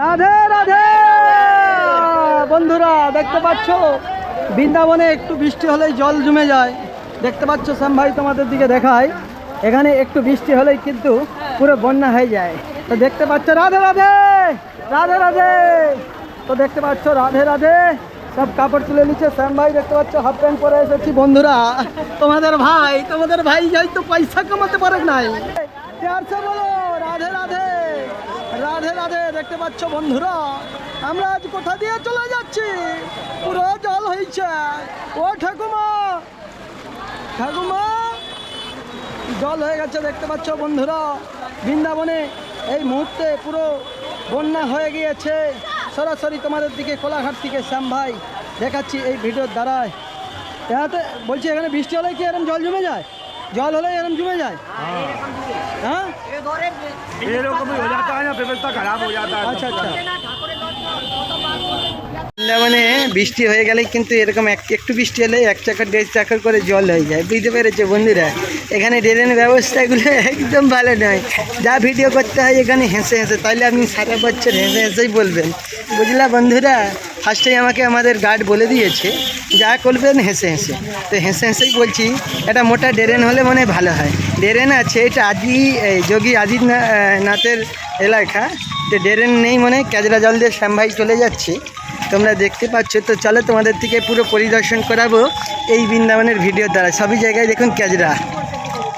রাধে রাধে! বন্ধুরা, দেখতে পাচ্ছ? বৃন্দাবনে একটু বৃষ্টি হলেই জল জমে যায়। দেখতে পাচ্ছ, শ্যাম ভাই তোমাদের দিকে দেখায়। এখানে একটু বৃষ্টি হলেই কিন্তু পুরো বন্যা হয়ে যায়। তো দেখতে পাচ্ছ, রাধে রাধে! রাধে রাধে! তো দেখতে পাচ্ছ, রাধে রাধে! সব কাপড় তুলে নিচ্ছে, শ্যাম ভাই দেখতে পাচ্ছ, হাফ প্যান্ট পরে এসেছি। বন্ধুরা, তোমাদের ভাই তোমাদের ভাই যাই তো পয়সা কমাতে পারে নাই। রাধে রাধে! রাধে রাধে, দেখতে পাচ্ছ বন্ধুরা, আমরা আজ কোথা দিয়ে চলে যাচ্ছি? পুরো জল হয়েছে ও ঠাকুমা ঠাকুমা, জল হয়ে গেছে, দেখতে পাচ্ছ বন্ধুরা। বৃন্দাবনে এই মুহূর্তে পুরো বন্যা হয়ে গিয়েছে। সরাসরি তোমাদের দিকে কোলাঘাট থেকে শ্যাম ভাই দেখাচ্ছি এই ভিডিওর দ্বারায়। এতে বলছি, এখানে বৃষ্টি হলে কি এরকম জল জমে যায়? জল হলে এরকম জমে যায় হ্যাঁ এরকমই হয়ে যাতা হয় না ব্যবস্থা খারাপ হয়ে যাতা আচ্ছা আচ্ছা বৃন্দাবনে বৃষ্টি হয়ে গেলে কিন্তু এরকম এক একটু বৃষ্টি হলে এক চাকার, দেড় চাকার করে জল হয়ে যায়। বুঝতে পেরেছে বন্ধুরা? এখানে ড্রেনের ব্যবস্থাগুলো একদম ভালো নয়। যা ভিডিও করতে হয় এখানে হেসে হেসে। তাইলে আপনি সারা বছর হেসে হেসেই বলবেন। বুঝলা বন্ধুরা? ফার্স্টেই আমাকে আমাদের গার্ড বলে দিয়েছে, যা করবেন হেসে হেসে। তো হেসে হেসেই বলছি, এটা মোটা ড্রেন হলে মনে ভালো হয়। ড্রেন আছে, এটা আজি যোগী আদিত্যনাথের এলাকা। তো ড্রেন নেই মনে ক্যাজরা জল দিয়ে শ্যাম ভাই চলে যাচ্ছে। তোমরা দেখতে পাচ্ছ, তো চলো তোমাদের থেকে পুরো পরিদর্শন করাবো এই বৃন্দাবনের ভিডিও দ্বারা। সবই জায়গায় দেখুন ক্যাজরা।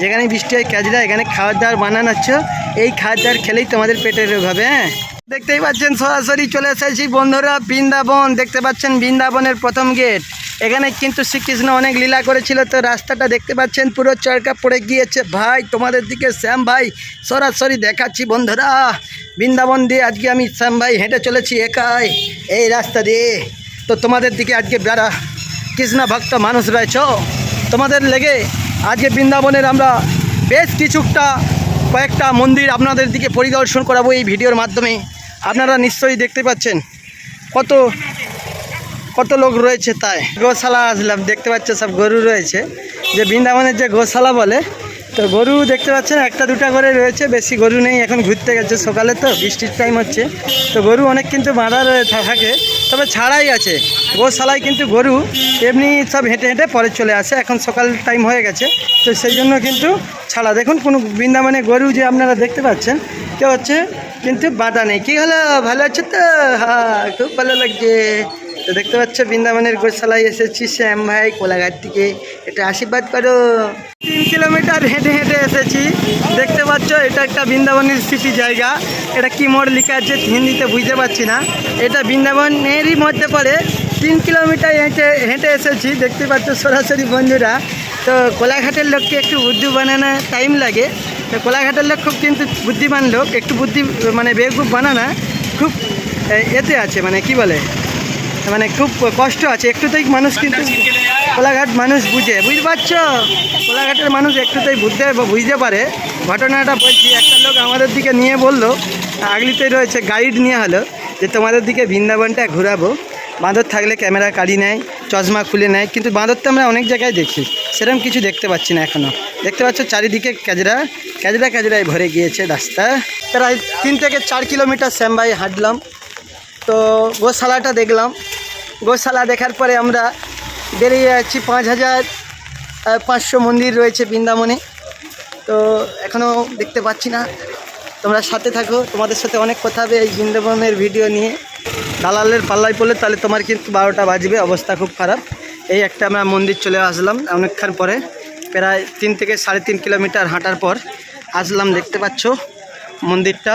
যেখানে বৃষ্টি হয় ক্যাজরা, এখানে খাওয়ার দাওয়ার বানানো এই খাওয়ার দাওয়ার খেলেই তোমাদের পেটের রোগ হবে হ্যাঁ? দেখতেই পাচ্ছেন, সরাসরি চলে এসেছি বন্ধুরা বৃন্দাবন। দেখতে পাচ্ছেন বৃন্দাবনের প্রথম গেট। এখানে কিন্তু শ্রীকৃষ্ণ অনেক লীলা করেছিল, তো রাস্তাটা দেখতে পাচ্ছেন, পুরো চরকা পড়ে গিয়েছে। ভাই, তোমাদের দিকে শ্যাম ভাই, সরাসরি দেখাচ্ছি বন্ধুরা। বৃন্দাবন দিয়ে আজকে আমি শ্যাম ভাই হেঁটে চলেছি একাই, এই রাস্তা দিয়ে। তো তোমাদের দিকে আজকে বেড়া কৃষ্ণ ভক্ত মানুষ রয়েছ, তোমাদের লেগে আজকে বৃন্দাবনের আমরা বেশ কিছুটা কয়েকটা মন্দির আপনাদের দিকে পরিদর্শন করাবো এই ভিডিওর মাধ্যমে। আপনারা নিশ্চয়ই দেখতে পাচ্ছেন কত কত লোক রয়েছে তাই। গোশালা আসলাম, দেখতে পাচ্ছ সব গরু রয়েছে। যে বৃন্দাবনের যে গোশালা বলে, তো গরু দেখতে পাচ্ছেন, একটা দুটা করে রয়েছে, বেশি গরু নেই, এখন ঘুরতে গেছে সকালে তো, বৃষ্টির টাইম হচ্ছে। তো গরু অনেক কিন্তু বাঁধা রয়ে থাকে, তবে ছাড়াই আছে। গোশালায় কিন্তু গরু এমনি সব হেঁটে হেঁটে পরে চলে আসে, এখন সকাল টাইম হয়ে গেছে। তো সেই জন্য কিন্তু ছাড়া। দেখুন কোনো বৃন্দাবনে গরু যে আপনারা দেখতে পাচ্ছেন কেউ হচ্ছে কিন্তু বাঁধা নেই। কি হলো? ভালো আছে তো? হ্যাঁ খুব ভালো লাগছে। তো দেখতে পাচ্ছ, বৃন্দাবনের গোশালায় এসেছি শ্যাম ভাই, কোলাঘাট থেকে। এটা আশীর্বাদ করো। তিন কিলোমিটার হেঁটে হেঁটে এসেছি। দেখতে পাচ্ছ, এটা একটা বৃন্দাবনের স্মৃতি জায়গা। এটা কি মোড় লেখা আছে হিন্দিতে বুঝতে পারছি না। এটা বৃন্দাবনেরই মধ্যে পড়ে। তিন কিলোমিটার হেঁটে হেঁটে এসেছি। দেখতে পাচ্ছ সরাসরি বন্ধুরা। তো কোলাঘাটের লোককে একটু বুদ্ধি বানানো টাইম লাগে। তো কোলাঘাটের লোক খুব কিন্তু বুদ্ধিমান লোক একটু বুদ্ধি মানে বেগুব বানানা খুব এতে আছে মানে কি বলে? মানে খুব কষ্ট আছে একটুতেই মানুষ কিন্তু কোলাঘাট মানুষ বুঝে বুঝতে পারছ? কোলাঘাটের মানুষ একটুতেই বুঝতে বুঝতে পারে। ঘটনাটা বলছি একটা লোক আমাদের দিকে নিয়ে বলল আগলিতেই রয়েছে গাইড নিয়ে হলো যে তোমাদের দিকে বৃন্দাবনটা ঘোরাবো। বাঁদর থাকলে ক্যামেরা কাড়ি নেয় চশমা খুলে নেয় কিন্তু বাঁদর তো আমরা অনেক জায়গায় দেখি। সেরকম কিছু দেখতে পাচ্ছি না এখনও দেখতে পাচ্ছ চারিদিকে ক্যাজরা ক্যাজরা ক্যাজরায় ভরে গিয়েছে রাস্তা। প্রায় তিন থেকে চার কিলোমিটার শ্যামবাই হাঁটলাম। তো গোশালাটা দেখলাম। গোশালা দেখার পরে আমরা বেরিয়ে যাচ্ছি পাঁচ হাজার পাঁচশো মন্দির রয়েছে বৃন্দাবনে। তো এখনও দেখতে পাচ্ছি না। তোমরা সাথে থাকো। তোমাদের সাথে অনেক কথা হবে এই বৃন্দাবনের ভিডিও নিয়ে। দালালের পাল্লায় পড়লে তাহলে তোমার কিন্তু বারোটা বাজবে। অবস্থা খুব খারাপ। এই একটা আমরা মন্দির চলে আসলাম অনেকক্ষণ পরে, প্রায় তিন থেকে সাড়ে তিন কিলোমিটার হাঁটার পর আসলাম, দেখতে পাচ্ছ মন্দিরটা।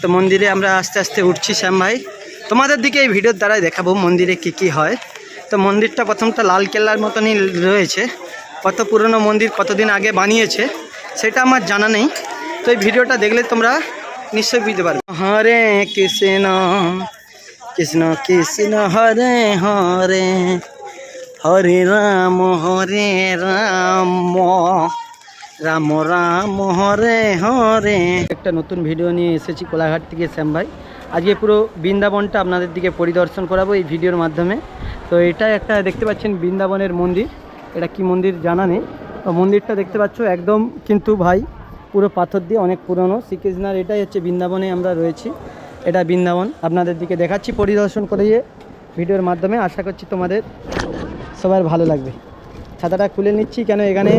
তো মন্দিরে আমরা আস্তে আস্তে উঠছি শ্যাম ভাই। তোমাদের দিকে এই ভিডিওর দ্বারাই দেখাবো মন্দিরে কি কি হয়। তো মন্দিরটা প্রথমটা লাল কেল্লার মতনই রয়েছে। কত পুরনো মন্দির, কতদিন আগে বানিয়েছে, সেটা আমার জানা নেই। তো এই ভিডিওটা দেখলে তোমরা নিশ্চয়ই বুঝতে পারবে। হরে কৃষ্ণ কৃষ্ণ কৃষ্ণ, হরে হরে। হরে রাম হরে রাম। রাম রাম, হরে হরে। একটা নতুন ভিডিও নিয়ে এসেছি কোলাঘাট থেকে শ্যাম ভাই। আজকে পুরো বৃন্দাবনটা আপনাদের দিকে পরিদর্শন করাবো এই ভিডিওর মাধ্যমে। তো এটা একটা দেখতে পাচ্ছেন বৃন্দাবনের মন্দির। এটা কি মন্দির জানা নেই। তো মন্দিরটা দেখতে পাচ্ছ একদম কিন্তু ভাই পুরো পাথর দিয়ে অনেক পুরনো। শ্রীকৃষ্ণার এটাই হচ্ছে বৃন্দাবনে আমরা রয়েছি। এটা বৃন্দাবন। আপনাদের দিকে দেখাচ্ছি পরিদর্শন করিয়ে। ভিডিওর মাধ্যমে আশা করছি তোমাদের সবার ভালো লাগবে। ছাতাটা খুলে নিচ্ছি কেন এখানে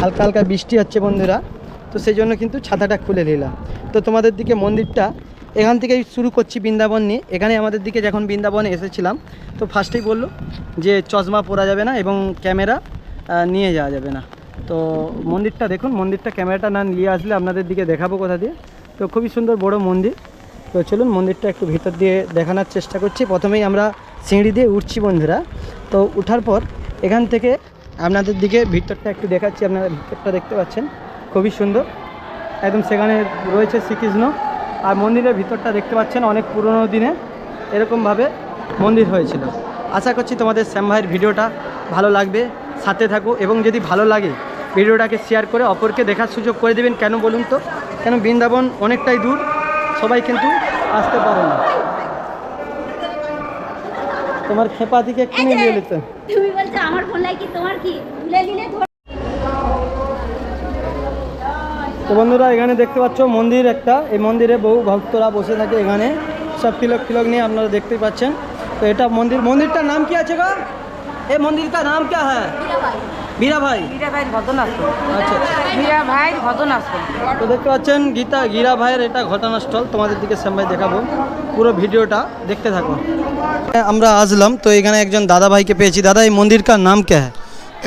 হালকা হালকা বৃষ্টি হচ্ছে বন্ধুরা, তো সেই জন্য কিন্তু ছাতাটা খুলে নিলাম। তো তোমাদের দিকে মন্দিরটা এখান থেকেই শুরু করছি বৃন্দাবন নিয়ে। এখানে আমাদের দিকে যখন বৃন্দাবনে এসেছিলাম, তো ফার্স্টেই বলল যে চশমা পরা যাবে না এবং ক্যামেরা নিয়ে যাওয়া যাবে না। তো মন্দিরটা দেখুন, মন্দিরটা ক্যামেরাটা না নিয়ে আসলে আপনাদের দিকে দেখাবো কোথা দিয়ে। তো খুবই সুন্দর বড় মন্দির। তো চলুন, মন্দিরটা একটু ভিতর দিয়ে দেখানোর চেষ্টা করছি। প্রথমেই আমরা সিঁড়ি দিয়ে উঠছি বন্ধুরা। তো উঠার পর এখান থেকে আপনাদের দিকে ভিতরটা একটু দেখাচ্ছি, আপনারা ভিতরটা দেখতে পাচ্ছেন। খুবই সুন্দর। একদম সেখানে রয়েছে শ্রীকৃষ্ণ। আর মন্দিরের ভিতরটা দেখতে পাচ্ছেন, অনেক পুরনো দিনে এরকমভাবে মন্দির হয়েছিল। আশা করছি তোমাদের শ্যাম ভাইয়ের ভিডিওটা ভালো লাগবে। সাথে থাকো এবং যদি ভালো লাগে ভিডিওটাকে শেয়ার করে অপরকে দেখার সুযোগ করে দেবেন। কেন বলুন তো? কেন বৃন্দাবন অনেকটাই দূর। সবাই কিন্তু আসতে পারে না। তোমার খেপা দিকে কিনে নিয়ে নিতে। তুমি বলছো আমার ফোন লাগি তোমার কি? তুলে নিলে তো বন্ধুরা এখানে দেখতে পাচ্ছ মন্দির একটা। এই মন্দিরে বহু ভক্তরা বসে থাকে এখানে। সব তিলক ফিলক নিয়ে আপনারা দেখতে পাচ্ছেন। তো এটা মন্দির মন্দিরটার নাম কি আছে গা? এই মন্দিরটার নাম কে হ্যাঁ? বীরা ভাই মীরা ভাইয়ের ঘটনাস্থল আচ্ছা আচ্ছা মীরা ভাইয়ের ঘটনাস্থল তো দেখতে পাচ্ছেন গীতা গীরা ভাইয়ের এটা ঘটনাস্থল তোমাদের দিকে শ্যামভাই দেখাবো পুরো ভিডিওটা দেখতে থাকো আমরা আসলাম তো এখানে একজন দাদা ভাইকে পেয়েছি দাদা এই মন্দির का नाम क्या है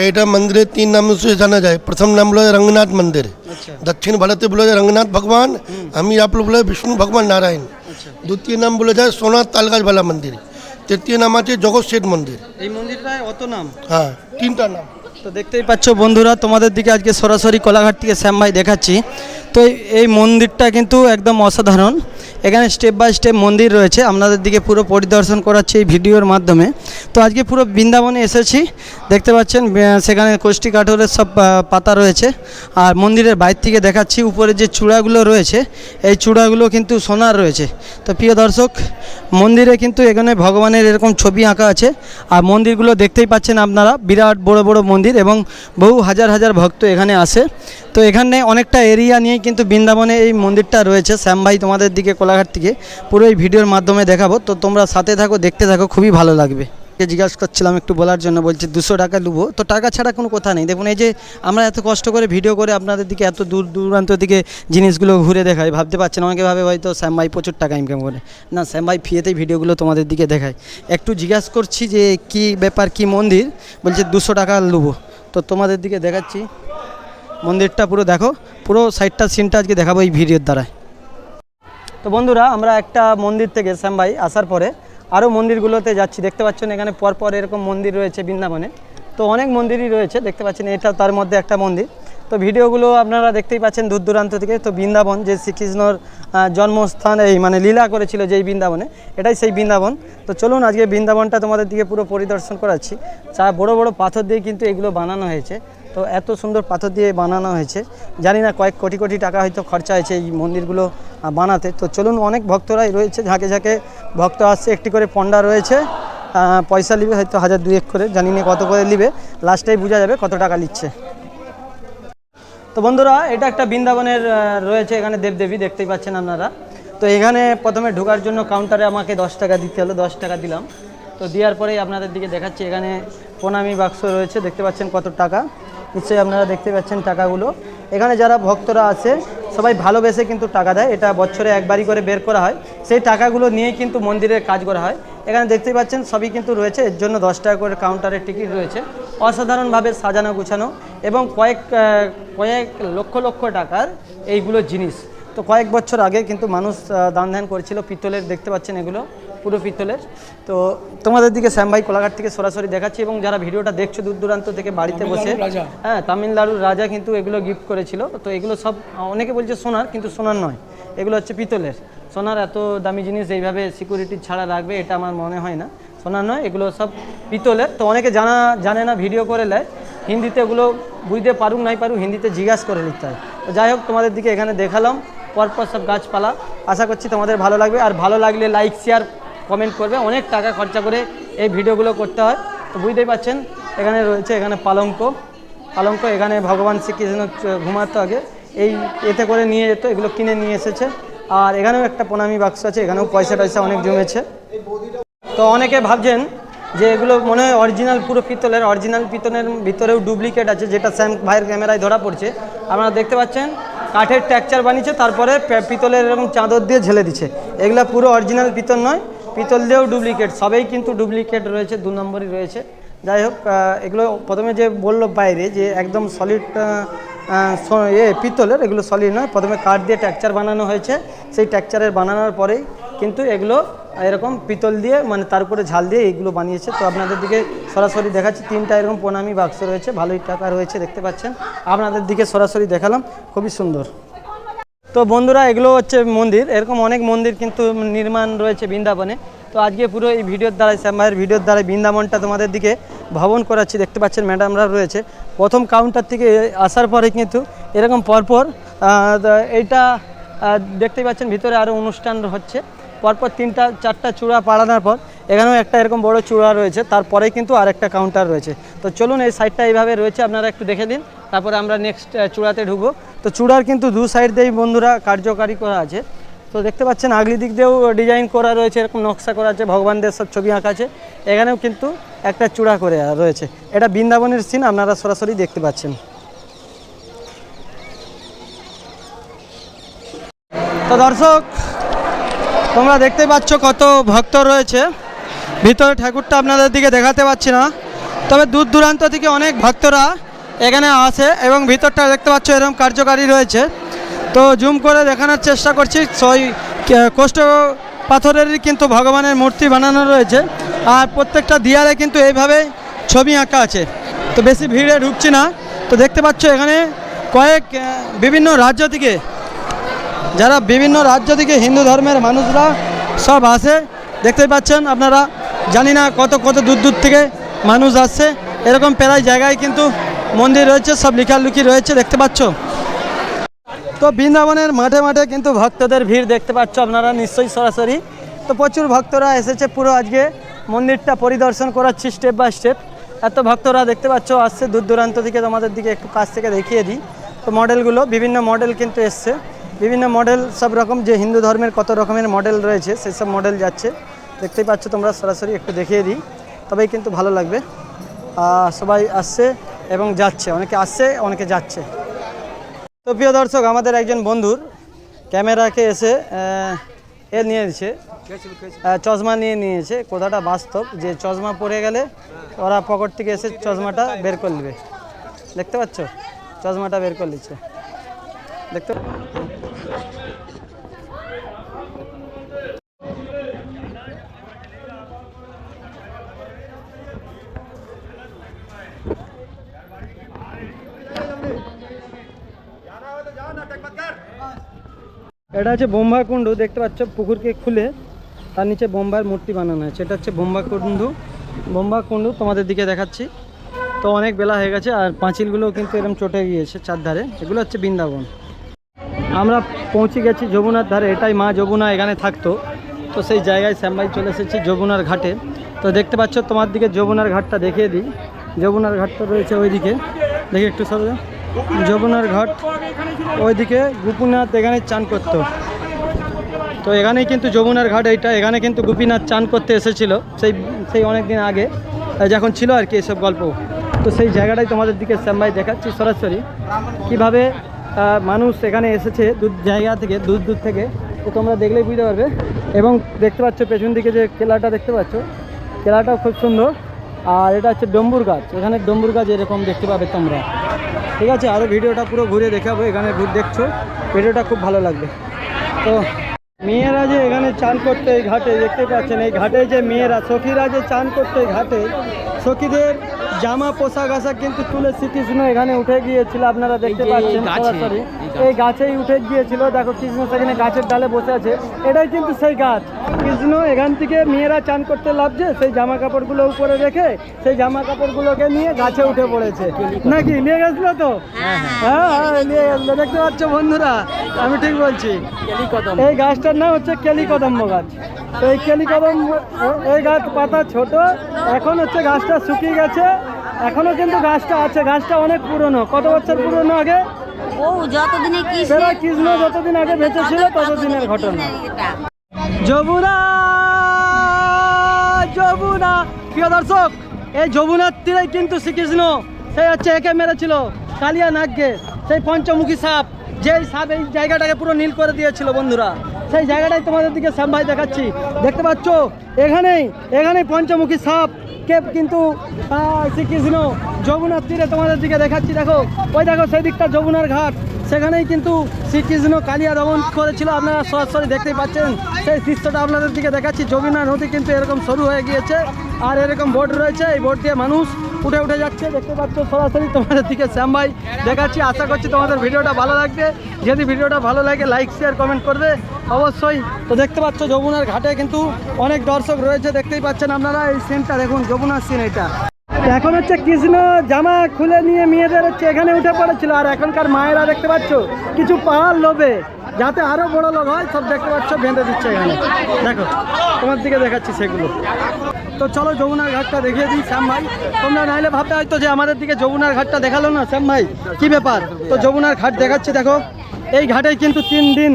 এটা মন্দিরে তিন নাম से जाना जाए प्रथम नाम बोला रंगनाथ मंदिर अच्छा दक्षिण भारत में बोला जाए रंगनाथ भगवान हम आप लोग बोले विष्णु भगवान नारायण আচ্ছা द्वितीय नाम बोला जाए सोनाथ तालगाज वाला मंदिर तृतीय नाम আছে জগৎ শেঠ মন্দির এই মন্দিরটায় অত নাম হ্যাঁ তিনটা নাম তো দেখতেই পাচ্ছ বন্ধুরা তোমাদের দিকে আজকে সরাসরি কলাঘাট থেকে শ্যাম ভাই দেখাচ্ছি। তো এই- মন্দিরটা কিন্তু একদম অসাধারণ। এখানে স্টেপ বাই স্টেপ মন্দির রয়েছে। আপনাদের দিকে পুরো পরিদর্শন করাচ্ছি এই ভিডিওর মাধ্যমে। তো আজকে পুরো বৃন্দাবনে এসেছি। দেখতে পাচ্ছেন সেখানে কোষ্টি কাঠরের সব পাতা রয়েছে। আর মন্দিরের বাইর থেকে দেখাচ্ছি, উপরে যে চূড়াগুলো রয়েছে, এই চূড়াগুলো কিন্তু সোনার রয়েছে। তো প্রিয় দর্শক, মন্দিরে কিন্তু এখানে ভগবানের এরকম ছবি আঁকা আছে। আর মন্দিরগুলো দেখতেই পাচ্ছেন আপনারা, বিরাট বড় বড় মন্দির এবং বহু হাজার হাজার ভক্ত এখানে আসে। তো এখানে অনেকটা এরিয়া নিয়েই কিন্তু বৃন্দাবনে এই মন্দিরটা রয়েছে। শ্যাম ভাই তোমাদের দিকে, কোলাঘাট থেকে পুরো এই ভিডিওর মাধ্যমে দেখাবো। তো তোমরা সাথে থাকো, দেখতে থাকো, খুবই ভালো লাগবে। জিজ্ঞাসা করছিলাম একটু বলার জন্য, বলছি দুশো টাকা নেব তো টাকা ছাড়া কোনো কথা নেই। দেখুন, এই যে আমরা এত কষ্ট করে ভিডিও করে আপনাদের দিকে এত দূর দূরান্ত দিকে জিনিসগুলো ঘুরে দেখাই, ভাবতে পারছেন? অনেকে ভাবে হয়তো শ্যাম ভাই প্রচুর টাকা ইনকাম করে। না, শ্যাম ভাই ফিয়েতেই ভিডিওগুলো তোমাদের দিকে দেখায়। একটু জিজ্ঞাসা করছি যে কি ব্যাপার, কি মন্দির? বলছে দুশো টাকা নেব তো তোমাদের দিকে দেখাচ্ছি। মন্দিরটা পুরো দেখো, পুরো সাইডটা সিনটা আজকে দেখাবো এই ভিডিওর দ্বারায়। তো বন্ধুরা, আমরা একটা মন্দির থেকে শ্যাম ভাই, আসার পরে। আরও মন্দিরগুলোতে যাচ্ছি, দেখতে পাচ্ছেন এখানে পরপর এরকম মন্দির রয়েছে বৃন্দাবনে। তো অনেক মন্দিরই রয়েছে, দেখতে পাচ্ছেন এটা তার মধ্যে একটা মন্দির। তো ভিডিওগুলো আপনারা দেখতেই পাচ্ছেন দূর দূরান্ত থেকে। তো বৃন্দাবন, যে শ্রীকৃষ্ণর জন্মস্থান, এই মানে লীলা করেছিল যেই বৃন্দাবনে, এটাই সেই বৃন্দাবন। তো চলুন আজকে বৃন্দাবনটা তোমাদের দিকে পুরো পরিদর্শন করাচ্ছি। চা বড় বড় পাথর দিয়ে কিন্তু এগুলো বানানো হয়েছে। তো এত সুন্দর পাথর দিয়ে বানানো হয়েছে। জানি না কয়েক কোটি কোটি টাকা হয়তো খরচা হয়েছে এই মন্দিরগুলো বানাতে। তো চলুন অনেক ভক্তরাই রয়েছে, ঝাঁকে ঝাঁকে ভক্ত আসছে, একটি করে পণ্ডা রয়েছে। পয়সা নিবে, হয়তো হাজার দুয়েক করে, জানি না কত করে নিবে। লাস্টেই বোঝা যাবে কত টাকা নিচ্ছে। তো বন্ধুরা, এটা একটা বৃন্দাবনের রয়েছে এখানে দেবদেবী, দেখতেই পাচ্ছেন আপনারা। তো এখানে প্রথমে ঢোকার জন্য কাউন্টারে আমাকে দশ টাকা দিতে হলো, দশ টাকা দিলাম। তো দেওয়ার পরেই আপনাদের দিকে দেখাচ্ছি, এখানে প্রণামী বাক্স রয়েছে, দেখতে পাচ্ছেন কত টাকা। নিশ্চয়ই আপনারা দেখতে পাচ্ছেন টাকাগুলো। এখানে যারা ভক্তরা আছে, সবাই ভালোবেসে কিন্তু টাকা দেয়। এটা বছরে একবারই করে বের করা হয়। সেই টাকাগুলো নিয়েই কিন্তু মন্দিরের কাজ করা হয়। এখানে দেখতে পাচ্ছেন সবই কিন্তু রয়েছে। এর জন্য দশ টাকা করে কাউন্টারের টিকিট রয়েছে। অসাধারণভাবে সাজানো, গুছানো এবং কয়েক কয়েক লক্ষ লক্ষ টাকার এইগুলো জিনিস। তো কয়েক বছর আগে কিন্তু মানুষ দান ধ্যান করেছিল। পিতলের দেখতে পাচ্ছেন এগুলো। পুরো পিতলের। তো তোমাদের দিকে শ্যাম ভাই কোলাঘাট থেকে সরাসরি দেখাচ্ছি এবং যারা ভিডিওটা দেখছ দূর দূরান্ত থেকে বাড়িতে বসে হ্যাঁ তামিলনাড়ুর রাজা কিন্তু এগুলো গিফট করেছিল। তো এগুলো সব অনেকে বলছে সোনার কিন্তু সোনার নয়। এগুলো হচ্ছে পিতলের। সোনার এত দামি জিনিস এইভাবে সিকিউরিটি ছাড়া রাখবে এটা আমার মনে হয় না। সোনার নয় এগুলো সব পিতলের। তো অনেকে জানা জানে না ভিডিও করে নেয়। হিন্দিতে এগুলো বুঝতে পারুক নাই পারুক হিন্দিতে জিজ্ঞাসা করে নিতে হয়। তো যাই হোক তোমাদের দিকে এখানে দেখালাম। পরপর সব গাছপালা। আশা করছি তোমাদের ভালো লাগবে। আর ভালো লাগলে লাইক শেয়ার কমেন্ট করবে, অনেক টাকা খরচা করে এই ভিডিওগুলো করতে হয়। তো বুঝতেই পারছেন, এখানে রয়েছে, এখানে পালঙ্ক। পালঙ্ক, এখানে ভগবান শ্রীকৃষ্ণ ঘুমাতো আগে। এই এতে করে নিয়ে যেত, এগুলো কিনে নিয়ে এসেছে। আর এখানেও একটা প্রণামী বাক্স আছে, এখানেও পয়সা টয়সা অনেক জমেছে। তো অনেকে ভাবছেন যে এগুলো মনে হয় অরিজিনাল পুরো পিতলের, অরিজিনাল পিতলের ভিতরেও ডুপ্লিকেট আছে, যেটা স্যাম ভাইয়ের ক্যামেরায় ধরা পড়ছে। আপনারা দেখতে পাচ্ছেন, কাঠের টেক্সচার বানিয়েছে, তারপরে পিতলের এরকম চাদর দিয়ে ঝেলে দিচ্ছে। এগুলো পুরো অরিজিনাল পিতল নয় পিতল দিয়েও ডুপ্লিকেট সবেই কিন্তু ডুপ্লিকেট রয়েছে, দু নম্বরই রয়েছে। যাই হোক এগুলো প্রথমে যে বলল বাইরে, যে একদম সলিড এ, পিতলের, এগুলো সলিড নয়। প্রথমে কাঠ দিয়ে ট্যাকচার বানানো হয়েছে। সেই টেক্সচারের বানানোর পরেই কিন্তু এগুলো এরকম পিতল দিয়ে মানে তার উপরে ঝাল দিয়ে এইগুলো বানিয়েছে। তো আপনাদের দিকে সরাসরি দেখাচ্ছি, তিনটা এরকম প্রণামী বাক্স রয়েছে, ভালোই টাকা রয়েছে, দেখতে পাচ্ছেন। আপনাদের দিকে সরাসরি দেখালাম, খুবই সুন্দর। তো বন্ধুরা এগুলো হচ্ছে মন্দির। এরকম অনেক মন্দির কিন্তু নির্মাণ রয়েছে বৃন্দাবনে। তো আজকে পুরো এই ভিডিওর দ্বারাই শ্যাম ভাইয়ের ভিডিওর দ্বারাই বৃন্দাবনটা তোমাদের দিকে ভবন করাচ্ছি। দেখতে পাচ্ছেন ম্যাডামরা রয়েছে। প্রথম কাউন্টার থেকে আসার পরে কিন্তু এরকম পরপর এইটা আহ, দেখতেই পাচ্ছেন ভিতরে আরও অনুষ্ঠান হচ্ছে। পরপর তিনটা চারটা চূড়া পাড়ানোর পর এখানেও একটা এরকম বড় চূড়া রয়েছে। তারপরে কিন্তু আরেকটা কাউন্টার রয়েছে। তো চলুন এই সাইডটা এইভাবে রয়েছে আপনারা একটু দেখে দিন তারপরে আমরা নেক্সট চূড়াতে ঢুকবো। তো চূড়ার কিন্তু দু সাইড দিয়েই বন্ধুরা কার্যকারী করা আছে। তো দেখতে পাচ্ছেন, আগলি দিক দিয়েও ডিজাইন করা রয়েছে, এরকম নকশা করা আছে ভগবানদের সব ছবি আঁকা আছে। এখানেও কিন্তু একটা চূড়া করে রয়েছে। এটা বৃন্দাবনের সিন আপনারা সরাসরি দেখতে পাচ্ছেন। তো দর্শক, তোমরা দেখতে পাচ্ছ কত ভক্ত রয়েছে। ভিতরে ঠাকুরটা আপনাদের দিকে দেখাতে পাচ্ছি না। তবে দূর দূরান্ত থেকে অনেক ভক্তরা এখানে আসে এবং ভিতরটা দেখতে পাচ্ছ এরকম কার্যকারী রয়েছে। তো জুম করে দেখানোর চেষ্টা করছি সই কোষ্ঠ পাথরেরই কিন্তু ভগবানের মূর্তি বানানো রয়েছে। আর প্রত্যেকটা দিয়ারে কিন্তু এইভাবে ছবি আঁকা আছে। তো বেশি ভিড়ে ঢুকছি না। তো দেখতে পাচ্ছ এখানে কয়েক বিভিন্ন রাজ্য থেকে, যারা বিভিন্ন রাজ্য থেকে হিন্দু ধর্মের মানুষরা সব আসে। দেখতে পাচ্ছেন আপনারা, জানি না কত কত দূর দূর থেকে মানুষ আসছে। এরকম প্রায় জায়গায় কিন্তু মন্দির রয়েছে, সব লিখালুকি রয়েছে, দেখতে পাচ্ছ? তো বৃন্দাবনের মাঠে মাঠে কিন্তু ভক্তদের ভিড় দেখতে পাচ্ছ আপনারা নিশ্চয়ই সরাসরি। তো প্রচুর ভক্তরা এসেছে, পুরো আজকে মন্দিরটা পরিদর্শন করাচ্ছি স্টেপ বাই স্টেপ এত ভক্তরা দেখতে পাচ্ছ, আসছে দূর দূরান্ত থেকে তোমাদের দিকে একটু কাছ থেকে দেখিয়ে দিই। তো মডেলগুলো, বিভিন্ন মডেল কিন্তু এসছে। বিভিন্ন মডেল, সব রকম যে হিন্দু ধর্মের কত রকমের মডেল রয়েছে, সেই সব মডেল যাচ্ছে। দেখতেই পাচ্ছ তোমরা সরাসরি একটু দেখিয়ে দিই, তবেই কিন্তু ভালো লাগবে। সবাই আসছে। এবং যাচ্ছে। অনেকে আসছে অনেকে যাচ্ছে। তো প্রিয় দর্শক আমাদের একজন বন্ধুর ক্যামেরাকে এসে এ নিয়েছে আহ, চশমা নিয়ে নিয়েছে। কথাটা বাস্তব যে চশমা পরে গেলে ওরা পকেট থেকে এসে চশমাটা বের করে নেবে। দেখতে পাচ্ছ? চশমাটা বের করে নিচ্ছে। দেখতে এটা হচ্ছে বোম্বা কুণ্ডু, দেখতে পাচ্ছ পুকুরকে খুলে। তার নিচে বোম্বার মূর্তি বানানো আছে এটা হচ্ছে বোম্বা কুণ্ডু। বোম্বা কুণ্ডু তোমাদের দিকে দেখাচ্ছি। তো অনেক বেলা হয়ে গেছে আর পাঁচিলগুলোও কিন্তু এরকম চটে গিয়েছে চারধারে। এগুলো হচ্ছে বৃন্দাবন। আমরা পৌঁছে গেছি যমুনার ধারে। এটাই মা যমুনা এখানে থাকতো। তো সেই জায়গায় শ্যামবাই চলে এসেছি যমুনার ঘাটে। তো দেখতে পাচ্ছ তোমার দিকে যমুনার ঘাটটা দেখিয়ে দিই। যমুনার ঘাটটা রয়েছে ওইদিকে। দেখি একটু সরে। যমুনার ঘাট, ওইদিকে গোপীনাথ এখানে চান করতো। তো এখানেই কিন্তু যমুনার ঘাট এইটা, এখানে কিন্তু গোপীনাথ চান করতে এসেছিল, সেই সেই অনেক দিন আগে যখন ছিল আর কি এসব গল্প। তো সেই জায়গাটাই তোমাদের দিকে শ্যামবাই দেখাচ্ছি সরাসরি। কীভাবে মানুষ এখানে এসেছে দূর জায়গা থেকে, দূর দূর থেকে, তো তোমরা দেখলেই বুঝতে পারবে। এবং দেখতে পাচ্ছ পেছন দিকে যে কেলাটা দেখতে পাচ্ছ, কেলাটাও খুব সুন্দর। আর এটা হচ্ছে ডম্বুর গাছ, এখানে ডম্বুর গাছ এরকম দেখতে পাবে তোমরা। ঠিক আছে আরও ভিডিওটা পুরো ঘুরে দেখাবো, এখানে ঘুর দেখছ, ভিডিওটা খুব ভালো লাগবে। তো, মেয়েরা যে এখানে চান করতে এই ঘাটে, দেখতে পাচ্ছেন, এই ঘাটে যে মেয়েরা সখীরা যে চান করতে ঘাটে, সখীদের জামা পোশাক আশাক কিন্তু তুলে শ্রীকৃষ্ণ এখানে উঠে গিয়েছিল আপনারা দেখতে পাচ্ছেন সরাসরি। এই গাছেই উঠে গিয়েছিল দেখো কৃষ্ণ সেখানে গাছের ডালে বসে আছে। এটাই কিন্তু সেই গাছ। কৃষ্ণ এখান থেকে মেয়েরা চান করতে লাভছে সেই জামা কাপড়গুলো উপরে রেখে সেই জামা কাপড়গুলোকে নিয়ে গাছে উঠে পড়েছে। নাকি নিয়ে গেছিল তো? হ্যাঁ হ্যাঁ। নিয়ে গেছিল। দেখতে পাচ্ছ বন্ধুরা আমি ঠিক বলছি। এই গাছটার নাম হচ্ছে কেলিকদম্ব গাছ। তো এই এই গাছ পাতা ছোট এখন হচ্ছে গাছটা শুকিয়ে গেছে। এখনও কিন্তু গাছটা আছে গাছটা অনেক পুরনো। কত বছর পুরনো আগে? ও যতদিনে কৃষ্ণ যতদিন আগে বেঁচে ছিল ততদিনের ঘটনা। যমুনা যমুনা। প্রিয় দর্শক এই যমুনার তীরে কিন্তু শ্রীকৃষ্ণ। সেই হচ্ছে একে মেরেছিল কালিয়া নাগকে। সেই পঞ্চমুখী সাপ যেই সাপ এই জায়গাটাকে পুরো নীল করে দিয়েছিল বন্ধুরা। সেই জায়গাটাই তোমাদের দিকে শ্যাম দেখাচ্ছি। দেখতে পাচ্ছ? এখানেই এখানেই পঞ্চমুখী সাপ। কে কিন্তু শ্রীকৃষ্ণ যমুনার তীরে তোমাদের দিকে দেখাচ্ছি। দেখো, ওই দেখো, সেই দিকটা যমুনার ঘাট। সেখানেই কিন্তু শ্রীকৃষ্ণ কালিয়া দমন করেছিল। আপনারা সরাসরি দেখতে পাচ্ছেন, সেই দৃশ্যটা আপনাদের দিকে দেখাচ্ছি। যমুনা নদী কিন্তু এরকম শুরু হয়ে গিয়েছে আর এরকম বোট রয়েছে। এই বোট দিয়ে মানুষ উঠে উঠে যাচ্ছে। দেখতে পাচ্ছ সরাসরি তোমাদের দিকে শ্যাম ভাই দেখাচ্ছি। আশা করছি তোমাদের ভিডিওটা ভালো লাগবে। যদি ভিডিওটা ভালো লাগে লাইক শেয়ার কমেন্ট করবে। অবশ্যই তো দেখতে পাচ্ছ যমুনার ঘাটে কিন্তু অনেক দর্শক রয়েছে। দেখতেই পাচ্ছেন আপনারা এই সিনটা দেখুন, যমুনার সিন এটা। এখন হচ্ছে কৃষ্ণ জামা খুলে নিয়ে মেয়েদের হচ্ছে এখানে উঠে পড়েছিল। আর এখনকার মায়েরা দেখতে পাচ্ছ, কিছু পাহাড় লোভে, যাতে আরও বড় লোক হয়, সব দেখতে পাচ্ছ, বেঁধে দিচ্ছে এখানে। দেখো, তোমার দিকে দেখাচ্ছি সেগুলো। তো চলো যমুনার ঘাটটা দেখিয়ে দিই, শ্যাম ভাই। তোমরা নাইলে ভাবতে হয়তো যে আমাদের দিকে যমুনার ঘাটটা দেখাল না, শ্যাম ভাই? কি ব্যাপার? তো যমুনার ঘাট দেখাচ্ছি, দেখো। এই ঘাটে কিন্তু তিন দিন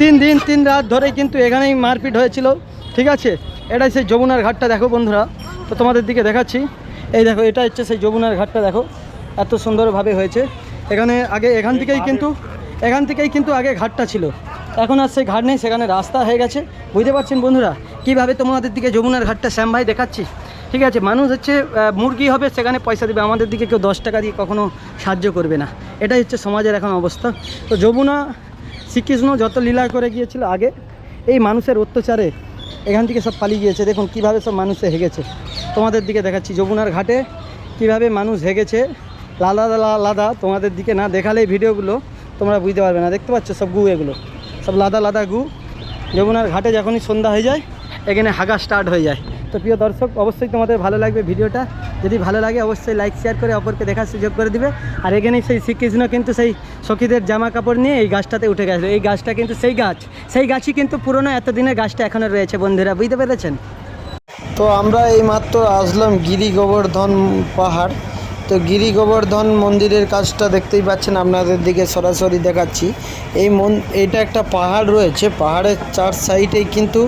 তিন দিন, তিন রাত ধরে কিন্তু এখানেই মারপিট হয়েছিল। ঠিক আছে? এটাই সেই যমুনার ঘাটটা, দেখো বন্ধুরা। তো তোমাদের দিকে দেখাচ্ছি। এই দেখো, এটা হচ্ছে সেই যমুনার ঘাটটা, দেখো। এত সুন্দরভাবে হয়েছে। এখানে আগে এখান থেকেই কিন্তু, এখান থেকেই কিন্তু আগে ঘাটটা ছিল। এখন আর সেই ঘাট নেই, সেখানে রাস্তা হয়ে গেছে। বুঝতে পারছেন বন্ধুরা? কীভাবে তোমাদের দিকে যমুনার ঘাটটা শ্যাম ভাই দেখাচ্ছি? ঠিক আছে, মানুষ হচ্ছে মুরগি হবে, সেখানে পয়সা দেবে। আমাদের দিকে কেউ দশ টাকা দিয়ে কখনো সাহায্য করবে না। এটাই হচ্ছে সমাজের এখন অবস্থা। তো যমুনা, শ্রীকৃষ্ণ যত লীলা করে গিয়েছিল আগে, এই মানুষের অত্যাচারে এখান থেকে সব পালিয়ে গিয়েছে। দেখুন কীভাবে সব মানুষে হেগেছে। তোমাদের দিকে দেখাচ্ছি, যমুনার ঘাটে কীভাবে মানুষ হেগেছে। লাদা লাদা তোমাদের দিকে না দেখালে ভিডিওগুলো তোমরা বুঝতে পারবে না। দেখতে পাচ্ছ সব গু এগুলো। সব লাদা লাদা গু। যমুনার ঘাটে যখনই সন্ধ্যা হয়ে যায়, এখানে হাগা স্টার্ট হয়ে যায়। তো প্রিয় দর্শক, অবশ্যই তোমাদের ভালো লাগবে ভিডিওটা। যদি ভালো লাগে, অবশ্যই লাইক শেয়ার করে অপরকে দেখার সুযোগ করে দিবে। আর এখানেই সেই শ্রীকৃষ্ণ কিন্তু সেই সখীদের জামা কাপড় নিয়ে এই গাছটাতে উঠে গেছে এই গাছটা কিন্তু সেই গাছ। সেই গাছই কিন্তু পুরনো এতদিনের গাছটা এখনও রয়েছে, বন্ধুরা। বুঝতে পেরেছেন? তো আমরা এই মাত্র আসলাম গিরি গোবর্ধন পাহাড়। তো গিরি গোবর্ধন মন্দিরের কাজটা দেখতেই পাচ্ছেন, আপনাদের দিকে সরাসরি দেখাচ্ছি। এই মন, এটা একটা পাহাড় রয়েছে। পাহাড়ের চার সাইডেই কিন্তু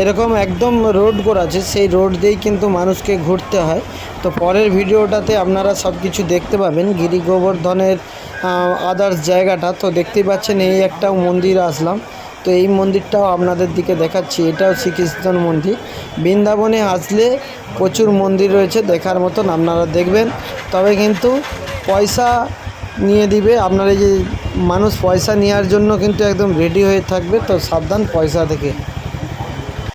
এরকম একদম রোড করা আছে, সেই রোড দিয়েই কিন্তু মানুষকে ঘুরতে হয়। তো পরের ভিডিওটাতে আপনারা সব কিছু দেখতে পাবেন, গিরি গোবর্ধনের আদার্স জায়গাটা। তো দেখতেই পাচ্ছেন এই একটা মন্দির আসলাম। তো এই মন্দিরটাও আপনাদের দিকে দেখাচ্ছি, এটাও শ্রীকৃষ্ণর মন্দির। বৃন্দাবনে আসলে প্রচুর মন্দির রয়েছে, দেখার মতন আপনারা দেখবেন। তবে কিন্তু পয়সা নিয়ে দিবে, আপনারা এই যে মানুষ পয়সা নেওয়ার জন্য কিন্তু একদম রেডি হয়ে থাকবে, তো সাবধান পয়সা থেকে।